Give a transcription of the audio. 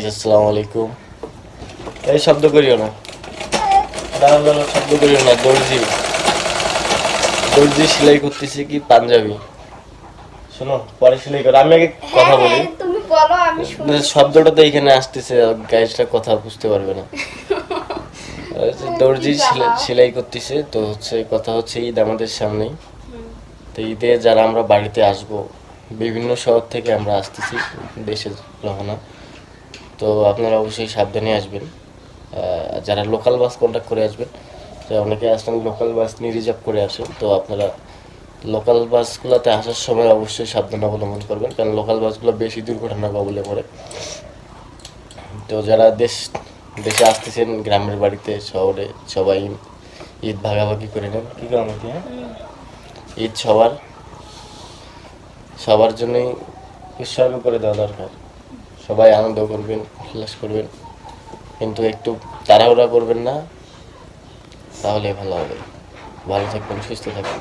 যে, আসসালামু আলাইকুম। এই শব্দ করিও না। দাঁড়ান শব্দ করিও না দর্জি। দর্জি সেলাই করতেছি কি পাঞ্জাবি? শোনো পরে সেলাই করো। আমি আগে কথা বলি। হ্যাঁ, শুনি। শব্দটা তো এখানে আসতেছে গাইজটা কথা বুঝতে পারবে না। দর্জি সেলাই- সেলাই করতেছে তো হচ্ছে কথা হচ্ছে ঈদ আমাদের সামনেই তো ঈদে যারা আমরা বাড়িতে আসব বিভিন্ন শহর থেকে আমরা আসতেছি দেশের রহনা তো আপনারা অবশ্যই সাবধানে আসবেন। যারা লোকাল বাস কন্ট্যাক্ট করে আসবেন তো অনেকে আসেন লোকাল বাস নিয়ে রিজার্ভ করে আসেন তো আপনারা লোকাল বাসগুলোতে আসার সময় অবশ্যই সাবধান অবলম্বন করবেন কারণ লোকাল বাসগুলো বেশি দুর্ঘটনা কবলে পড়ে। তো যারা দেশ দেশে আসতেছেন গ্রামের বাড়িতে শহরে সবাই ঈদ ভাগাভাগি করে নেন। কী কারণ কি হ্যাঁ ঈদ সবার সবার জন্যই উৎসর্গ করে দেওয়া দরকার। সবাই আনন্দ করবেন, উল্লাস করবেন। কিন্তু একটু তাড়াহুড়া করবেন না, তাহলে ভালো হবে। ভালো থাকবেন, সুস্থ থাকবেন।